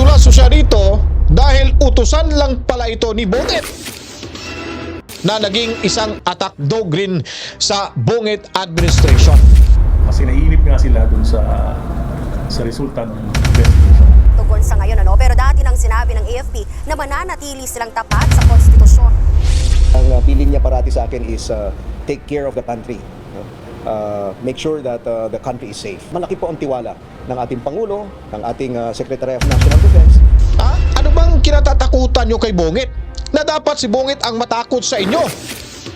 Nadulas siya rito dahil utusan lang pala ito ni Bonget na naging isang attack dog rin sa Bonget administration. Kasi naiinip nga sila dun sa sa resulta ng investigation. tugon sa ngayon. Ano? Pero dati nang sinabi ng AFP na mananatili silang tapat sa konstitusyon. Ang uh, bilin niya parati sa akin is uh, take care of the country. Uh, make sure that uh, the country is safe. Malaki po ang tiwala ng ating Pangulo, ng ating uh, Secretary of National Defense, Ha? Ano bang kinatatakutan nyo kay Bongit? Na dapat si Bongit ang matakot sa inyo.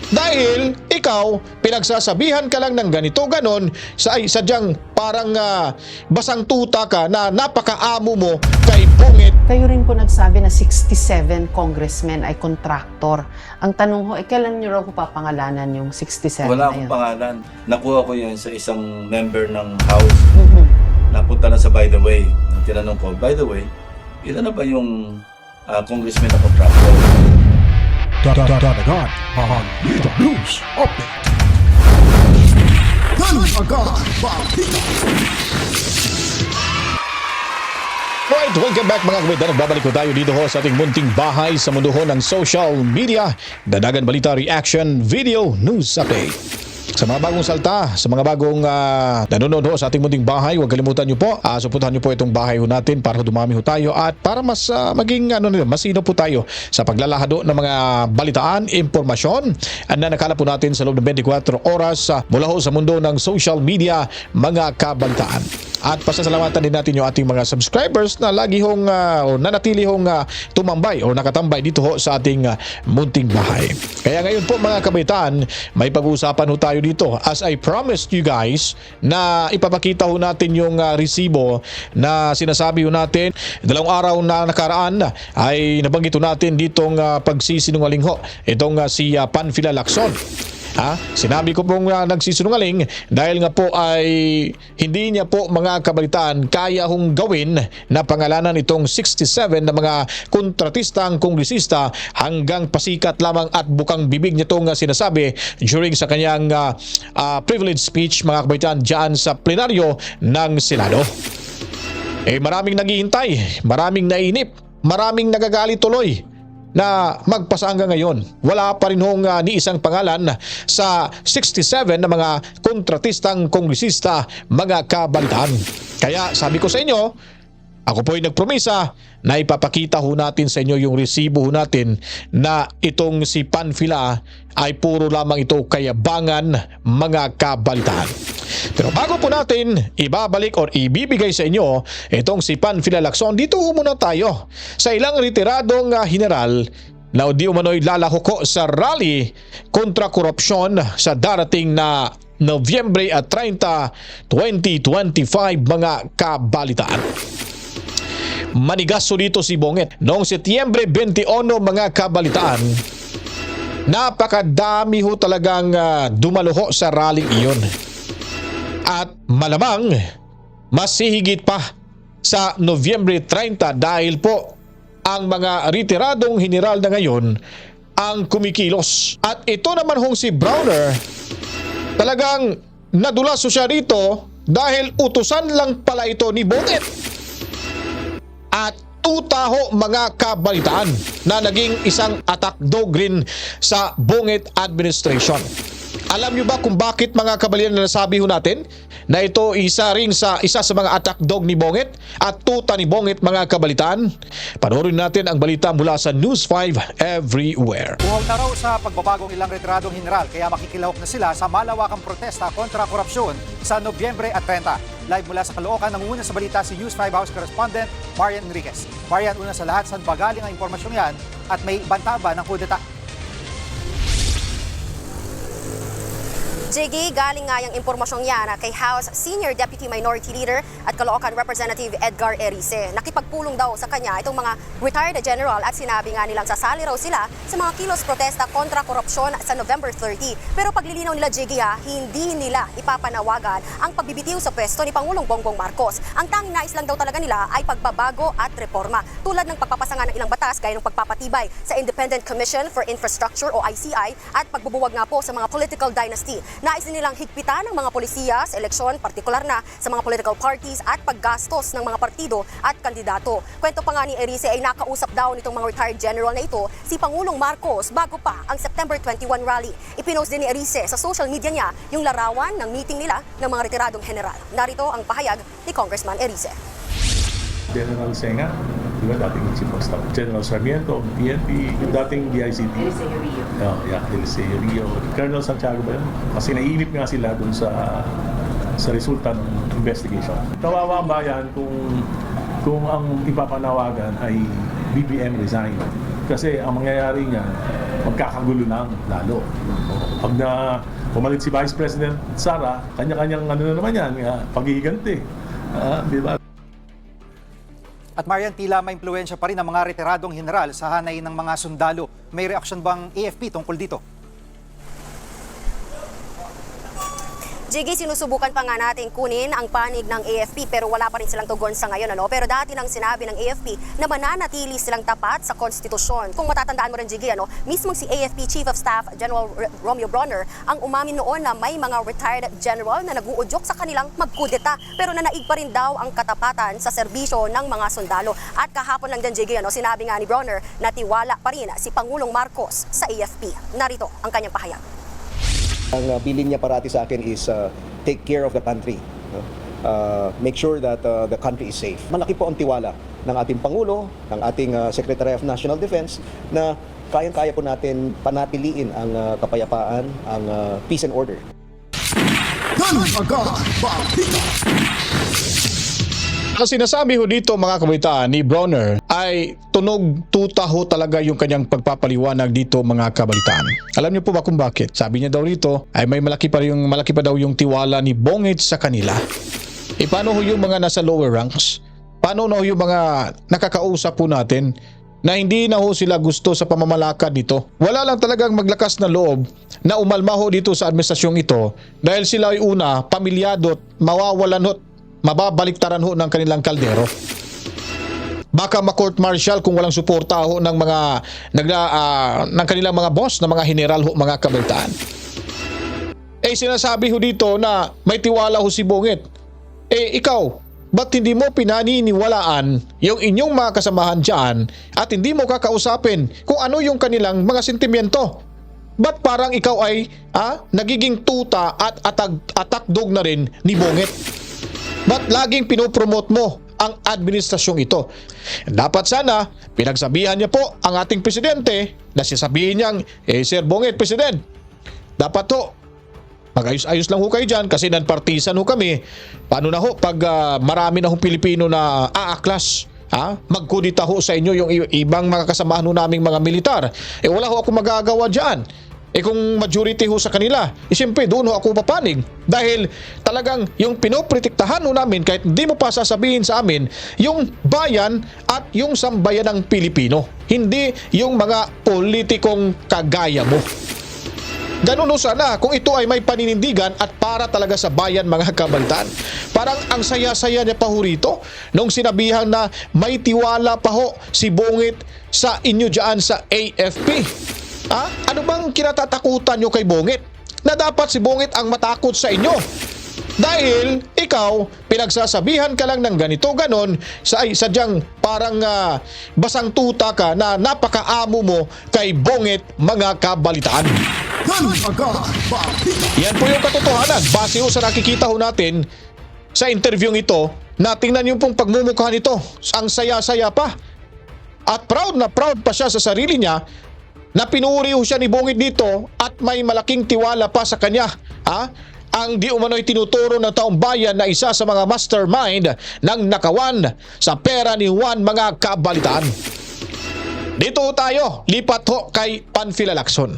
Dahil ikaw, pinagsasabihan ka lang ng ganito ganon sa ay sadyang parang ah, basang tuta ka na napakaamo mo kay Bongit. Kayo rin po nagsabi na 67 congressmen ay kontraktor. Ang tanong ho, eh, kailan nyo raw po papangalanan yung 67 Wala na akong yun? pangalan. Nakuha ko yun sa isang member ng house. Mhm. Napunta na sa by the way. Tinanong ko, by the way, ilan na ba yung ah, congressman na contractor? Dadagan on Dito News Update. Danagan Balita. Right, welcome back mga kabit. Nagbabalik ko tayo dito ho sa ating munting bahay sa mundo ng social media. Dadagan Balita Reaction Video News Update. Sa mga bagong salta, sa mga bagong ah, nanonood ho sa ating munting bahay, huwag kalimutan nyo po, uh, suportahan nyo po itong bahay ho natin para dumami ho tayo at para mas ah, maging ano masino po tayo sa paglalahado ng mga balitaan, impormasyon na nakala po natin sa loob ng 24 oras ah, mula ho sa mundo ng social media, mga kabalitaan. At pasasalamatan din natin yung ating mga subscribers na lagi hong ah, o nanatili hong ah, tumambay o nakatambay dito ho sa ating ah, munting bahay. Kaya ngayon po mga kabaitan, may pag-uusapan ho tayo dito. As I promised you guys na ipapakita ho natin yung ah, resibo na sinasabi ho natin dalawang araw na nakaraan ay nabanggit ho natin ditong ah, pagsisinungaling ho. Itong ah, si ah, Panfila Lacson. Ha? Sinabi ko pong uh, nagsisinungaling dahil nga po ay hindi niya po mga kabalitaan kaya hong gawin na pangalanan itong 67 na mga kontratistang kongresista hanggang pasikat lamang at bukang bibig niya itong uh, sinasabi during sa kanyang uh, uh, privilege speech mga kabalitaan dyan sa plenaryo ng Senado. Eh maraming naghihintay, maraming nainip, maraming nagagalit tuloy na magpasa hanggang ngayon. Wala pa rin hong ah, ni isang pangalan sa 67 na mga kontratistang kongresista mga kabalitaan. Kaya sabi ko sa inyo, ako po ay nagpromisa na ipapakita ho natin sa inyo yung resibo ho natin na itong si Panfila ay puro lamang ito kayabangan mga kabalitaan. Pero bago po natin ibabalik or ibibigay sa inyo itong si Panfila Lacson, dito muna tayo sa ilang retiradong ah, general na di umano'y lalahuko sa rally kontra korupsyon sa darating na Nobyembre at 30, 2025 mga kabalitaan. Manigaso dito si Bonget. Noong Setyembre 21 mga kabalitaan, napakadami ho talagang ah, dumaluho sa rally iyon. At malamang, mas hihigit pa sa Nobyembre 30 dahil po ang mga retiradong general na ngayon ang kumikilos. At ito naman hong si Browner, talagang nadulas siya rito dahil utusan lang pala ito ni Bonget at tutaho mga kabalitaan na naging isang attack dog rin sa Bungit administration. Alam niyo ba kung bakit mga kabalian na nasabi ho natin na ito isa rin sa isa sa mga attack dog ni Bongit at tuta ni Bongit mga kabalitaan? Panoorin natin ang balita mula sa News 5 Everywhere. Buhaw na raw sa pagbabagong ilang retiradong general kaya makikilahok na sila sa malawakang protesta kontra korupsyon sa Nobyembre at 30. Live mula sa Caloocan, nangunguna sa balita si News 5 House Correspondent Marian Enriquez. Marian, una sa lahat, saan ba galing ang impormasyong yan at may banta ba ng kudeta? JG, galing nga yung impormasyong yan ah, kay House Senior Deputy Minority Leader at Caloocan Representative Edgar Erice. Nakipagpulong daw sa kanya itong mga retired general at sinabi nga nilang sasali raw sila sa mga kilos protesta kontra korupsyon sa November 30. Pero paglilinaw nila JG ha, hindi nila ipapanawagan ang pagbibitiw sa pwesto ni Pangulong Bongbong Marcos. Ang tanging nais lang daw talaga nila ay pagbabago at reforma. tulad ng pagpapasanga ng ilang batas gaya ng pagpapatibay sa Independent Commission for Infrastructure o ICI at pagbubuwag nga po sa mga political dynasty. Nais nilang higpitan ng mga polisiya sa eleksyon, partikular na sa mga political parties at paggastos ng mga partido at kandidato. Kwento pa nga ni Erice ay nakausap daw nitong mga retired general na ito si Pangulong Marcos bago pa ang September 21 rally. Ipinost din ni Erice sa social media niya yung larawan ng meeting nila ng mga retiradong general. Narito ang pahayag ni Congressman Erice. General Senga, di ba, dating Chief of Staff, General Sarmiento, PNP, yung dating DICT. Eliseo Rio. Yeah, yeah, Eliseo Rio. Colonel Santiago ba yun? Kasi naiinip nga sila dun sa sa resulta ng investigation. Kawawa ang bayan kung kung ang ipapanawagan ay BBM resign. Kasi ang mangyayari niyan, magkakagulo lang lalo. Pag na pumalit si Vice President Sara, kanya-kanyang ano na naman yan, uh, paghihiganti. Ah, di ba? At Marian, tila may impluensya pa rin ang mga retiradong general sa hanay ng mga sundalo. May reaksyon bang AFP tungkol dito? Jiggy, sinusubukan pa nga natin kunin ang panig ng AFP pero wala pa rin silang tugon sa ngayon. Ano? Pero dati nang sinabi ng AFP na mananatili silang tapat sa konstitusyon. Kung matatandaan mo rin, Jiggy, ano, mismong si AFP Chief of Staff General Romeo Bronner ang umamin noon na may mga retired general na naguudyok sa kanilang magkudeta. Pero nanaig pa rin daw ang katapatan sa serbisyo ng mga sundalo. At kahapon lang din, Jiggy, ano, sinabi nga ni Bronner na tiwala pa rin si Pangulong Marcos sa AFP. Narito ang kanyang pahayag. Ang uh, bilin niya parati sa akin is uh, take care of the country. Uh, make sure that uh, the country is safe. Malaki po ang tiwala ng ating Pangulo, ng ating uh, Secretary of National Defense na kayang-kaya po natin panatiliin ang uh, kapayapaan, ang uh, peace and order. Ganun agad, Balita. Ang sinasabi ho dito mga kabataan ni Bronner ay tunog tuta ho talaga yung kanyang pagpapaliwanag dito mga kabalitaan. Alam niyo po ba kung bakit? Sabi niya daw rito ay may malaki pa yung malaki pa daw yung tiwala ni Bongit sa kanila. E paano ho yung mga nasa lower ranks? Paano na ho yung mga nakakausap po natin na hindi na ho sila gusto sa pamamalakad nito. Wala lang talagang maglakas na loob na umalma ho dito sa administrasyong ito dahil sila ay una, pamilyado mawawalan ho, mababaliktaran ho ng kanilang kaldero. Baka ma-court martial kung walang suporta ho ng mga nagla, ah, ng kanilang mga boss, ng mga general ho, mga kabalitaan. Eh sinasabi ho dito na may tiwala ho si Bungit. Eh ikaw, ba't hindi mo pinaniniwalaan yung inyong mga kasamahan dyan at hindi mo kakausapin kung ano yung kanilang mga sentimiento? Ba't parang ikaw ay ah, nagiging tuta at atag, atakdog na rin ni Bungit? Ba't laging pinopromote mo ang administrasyong ito? Dapat sana pinagsabihan niya po ang ating presidente na sasabihin niyang, eh Sir Bongit, President, dapat to Mag-ayos-ayos lang ho kayo dyan kasi non-partisan ho kami. Paano na ho pag ah, marami na ho Pilipino na aaklas? Ha? Magkudita ho sa inyo yung ibang mga kasamahan ho naming mga militar. Eh wala ho ako magagawa dyan. Eh kung majority ho sa kanila, eh siyempre doon ho ako papanig. Dahil talagang yung pinoprotektahan ho namin kahit hindi mo pa sasabihin sa amin, yung bayan at yung sambayan ng Pilipino. Hindi yung mga politikong kagaya mo. Ganun ho sana kung ito ay may paninindigan at para talaga sa bayan mga kabalitaan. Parang ang saya-saya niya pa ho rito nung sinabihan na may tiwala pa ho si Bungit sa inyo dyan sa AFP. Ha? Ano bang kinatatakutan nyo kay Bungit? Na dapat si Bungit ang matakot sa inyo. Dahil ikaw, pinagsasabihan ka lang ng ganito ganon, sa ay sadyang parang ah, basang tuta ka na napakaamo mo kay Bongit mga kabalitaan. Yan po yung katotohanan. Base ho sa nakikita ho natin sa interviewing ito, na tingnan yung pong pagmumukha nito. Ang saya-saya pa. At proud na proud pa siya sa sarili niya na pinuri ho siya ni Bongit dito at may malaking tiwala pa sa kanya. Ha? Ang di umano'y tinuturo ng taong bayan na isa sa mga mastermind ng nakawan sa pera ni Juan mga kabalitaan. Dito tayo, lipat ho kay Panfila Lacson.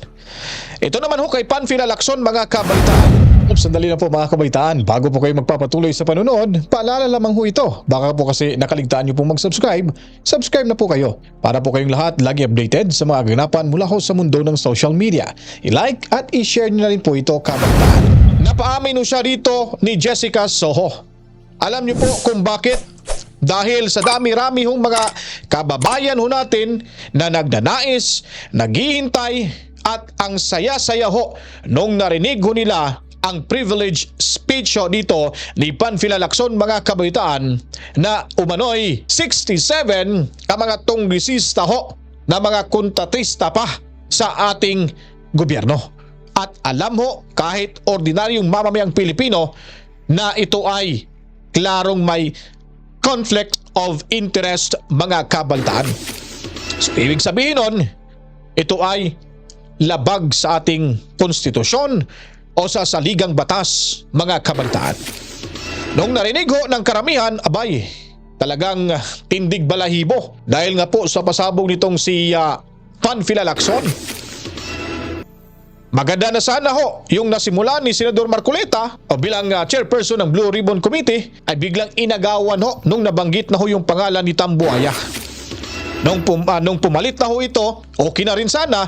Ito naman ho kay Panfila Lacson mga kabalitaan. Sandali na po mga kabalitaan. Bago po kayo magpapatuloy sa panonood, paalala lamang ho ito. Baka po kasi nakaligtaan nyo pong mag-subscribe, subscribe na po kayo. Para po kayong lahat lagi updated sa mga ganapan mula ho sa mundo ng social media. I-like at i-share nyo na rin po ito kabalitaan. Napaamin ho siya rito ni Jessica Soho. Alam niyo po kung bakit dahil sa dami-rami hong mga kababayan ho natin na nagdanais, naghihintay at ang saya-saya ho nung narinig ho nila ang privilege speech dito ni Panfila Lacson mga kabaitaan na umano'y 67 ang mga tonggisista ho na mga kontratista pa sa ating gobyerno. At alam ho kahit ordinaryong mamamayang Pilipino na ito ay klarong may conflict of interest mga kabaltaan. So, ibig sabihin nun, ito ay labag sa ating konstitusyon o sa saligang batas mga kabaltaan. Nung narinig ho ng karamihan, abay, talagang ah, tindig balahibo dahil nga po sa pasabog nitong si uh, Panfila Lacson. Maganda na sana ho yung nasimula ni Senador Marcoleta o bilang ah, chairperson ng Blue Ribbon Committee ay biglang inagawan ho nung nabanggit na ho yung pangalan ni Tambuaya. Nung, pum, ah, nung pumalit na ho ito, okay na rin sana,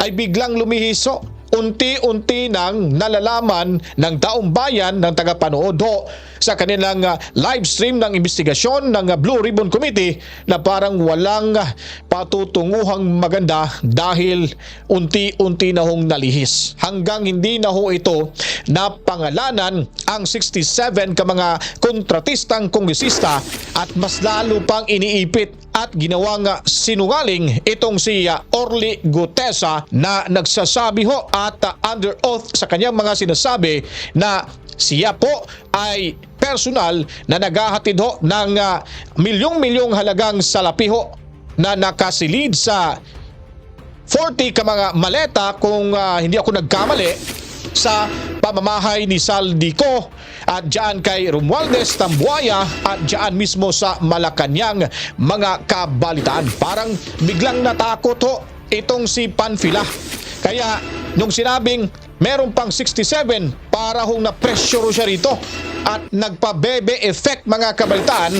ay biglang lumihiso. Unti-unti nang nalalaman ng taong bayan ng tagapanood ho sa kanilang ah, live stream ng investigasyon ng ah, Blue Ribbon Committee na parang walang ah, patutunguhang maganda dahil unti-unti na hong nalihis. Hanggang hindi na ho ito napangalanan ang 67 ka mga kontratistang kongresista at mas lalo pang iniipit at ginawang sinungaling itong si Orly Gutesa na nagsasabi ho at under oath sa kanyang mga sinasabi na siya po ay personal na naghahatid ho ng ah, milyong-milyong halagang salapi ho na nakasilid sa 40 ka mga maleta kung ah, hindi ako nagkamali sa pamamahay ni Saldico at diyan kay Romualdez Tambuaya at diyan mismo sa Malacanang mga kabalitaan. Parang biglang natakot ho itong si Panfila. Kaya nung sinabing meron pang 67 para hong na-pressure siya rito at nagpa-bebe effect mga kabalitaan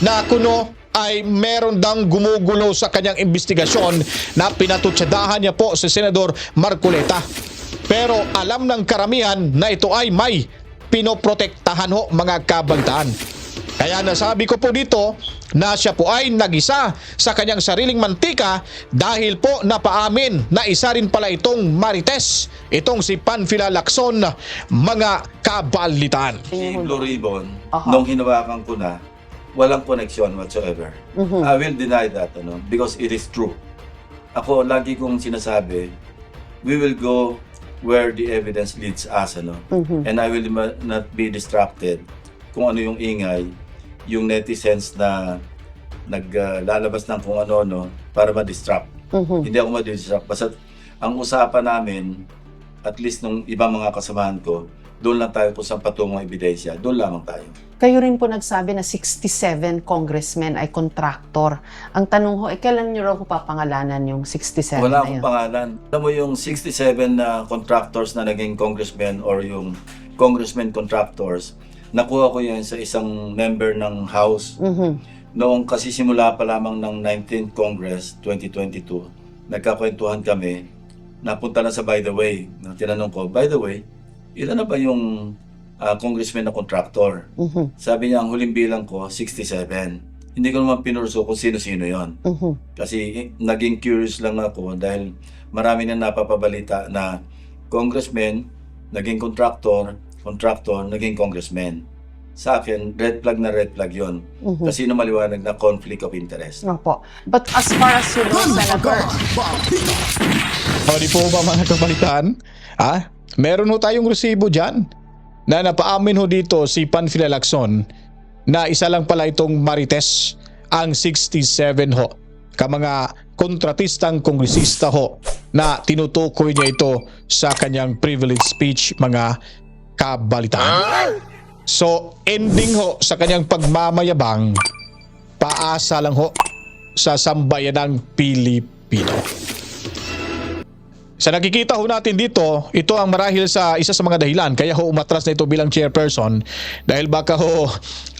na kuno ay meron dang gumugulo sa kanyang investigasyon na pinatutsadahan niya po si Senador Marcoleta. Pero alam ng karamihan na ito ay may pinoprotektahan ho mga kabantaan. Kaya nasabi ko po dito na siya po ay nagisa sa kanyang sariling mantika dahil po napaamin na isa rin pala itong marites, itong si Panfila Lacson, mga kabalitan. Si Blue Ribbon, Aha. nung hinawakan ko na, walang connection whatsoever. I will deny that, ano, because it is true. Ako, lagi kong sinasabi, we will go where the evidence leads us, ano. And I will not be distracted kung ano yung ingay, yung netizens na naglalabas ng kung ano-ano para ma-distract. Hindi ako ma-distract. Basta ang usapan namin, at least nung ibang mga kasamahan ko, doon lang tayo kung saan patungong ebidensya. Doon lamang tayo. Kayo rin po nagsabi na 67 congressmen ay contractor. Ang tanong ho, eh, kailan nyo raw po papangalanan yung 67 Wala na akong yun? pangalan. Alam mo yung 67 na contractors na naging congressmen or yung congressmen contractors, nakuha ko yan sa isang member ng House. Mhm. Noong kasi simula pa lamang ng 19th Congress 2022, nagkakwentuhan kami, napunta na sa by the way. Na tinanong ko, by the way, ilan na ba yung ah, congressman na contractor? Mhm. Sabi niya, ang huling bilang ko, 67. Hindi ko naman pinurso kung sino-sino yon. Mhm. Kasi eh, naging curious lang ako dahil marami na napapabalita na congressman, naging contractor, contractor, naging congressman. Sa akin, red flag na red flag yon. Mhm. Kasi na maliwanag na conflict of interest. Opo. But as far as you know, Senator, Barbita. O di po ba mga kabalitaan? Ha? Meron ho tayong resibo dyan na napaamin ho dito si Panfila Lacson na isa lang pala itong Marites ang 67 ho ka mga kontratistang kongresista ho na tinutukoy niya ito sa kanyang privilege speech mga kabalitaan. So ending ho sa kanyang pagmamayabang paasa lang ho sa sambayanang Pilipino. Sa nakikita ho natin dito, ito ang marahil sa isa sa mga dahilan kaya ho umatras na ito bilang chairperson dahil baka ho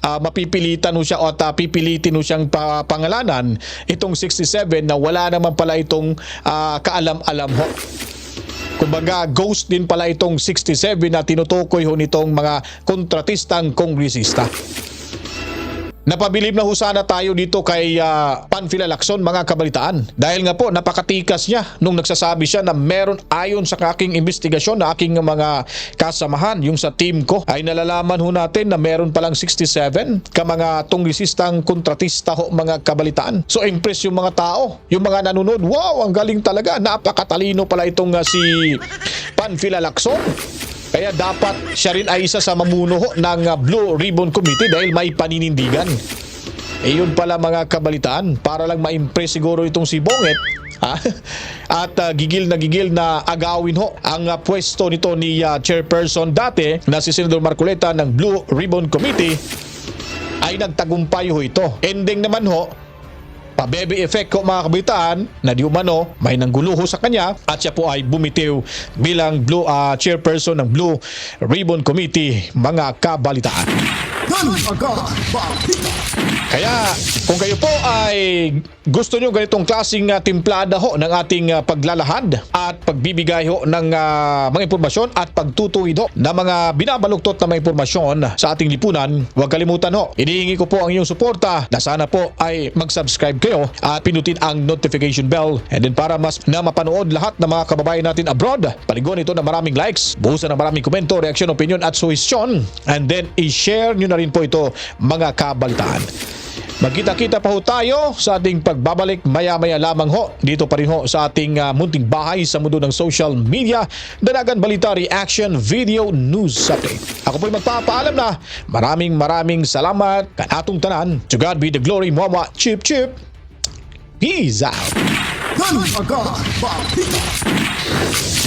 ah, mapipilitan ho siya o ah, pipilitin ho siyang pa- pangalanan itong 67 na wala naman pala itong ah, kaalam-alam ho. Kumbaga ghost din pala itong 67 na tinutukoy ho nitong mga kontratistang kongresista. Napabilib na ho tayo dito kay uh, Panfila Lacson mga kabalitaan. Dahil nga po napakatikas niya nung nagsasabi siya na meron ayon sa aking investigasyon na aking mga kasamahan yung sa team ko ay nalalaman ho natin na meron palang 67 ka mga tunglisistang kontratista ho mga kabalitaan. So impress yung mga tao, yung mga nanonood. Wow, ang galing talaga. Napakatalino pala itong uh, si Panfila Lacson. Kaya dapat siya rin ay isa sa mamuno ng uh, Blue Ribbon Committee dahil may paninindigan. Eh yun pala mga kabalitaan, para lang ma-impress siguro itong si Bonget. Ha? At uh, gigil na gigil na agawin ho ang uh, pwesto nito ni uh, chairperson dati na si Senador Marcoleta ng Blue Ribbon Committee ay nagtagumpay ho ito. Ending naman ho, pabebe effect ko mga kabitaan na di umano may nangguluho sa kanya at siya po ay bumitiw bilang blue ah, chairperson ng Blue Ribbon Committee mga kabalitaan. Kaya kung kayo po ay gusto nyo ganitong klaseng uh, timplada ho ng ating uh, paglalahad at pagbibigay ho ng uh, mga impormasyon at pagtutuwid ho ng mga binabaluktot na mga impormasyon sa ating lipunan, huwag kalimutan ho. Inihingi ko po ang inyong suporta na sana po ay mag-subscribe kayo at pinutin ang notification bell and then para mas na mapanood lahat ng mga kababayan natin abroad. Paligon ito ng maraming likes, buhusan ng maraming komento, reaksyon, opinion at suhestyon and then i-share nyo na rin po ito mga kabalitaan. Magkita-kita pa ho tayo sa ating pagbabalik maya-maya lamang ho. Dito pa rin ho sa ating ah, munting bahay sa mundo ng social media. Danagan Balita Reaction Video News Update. Ako po'y magpapaalam na maraming maraming salamat kanatong tanan. To God be the glory, Mama Chip Chip. Peace out. Gun Aga Balita.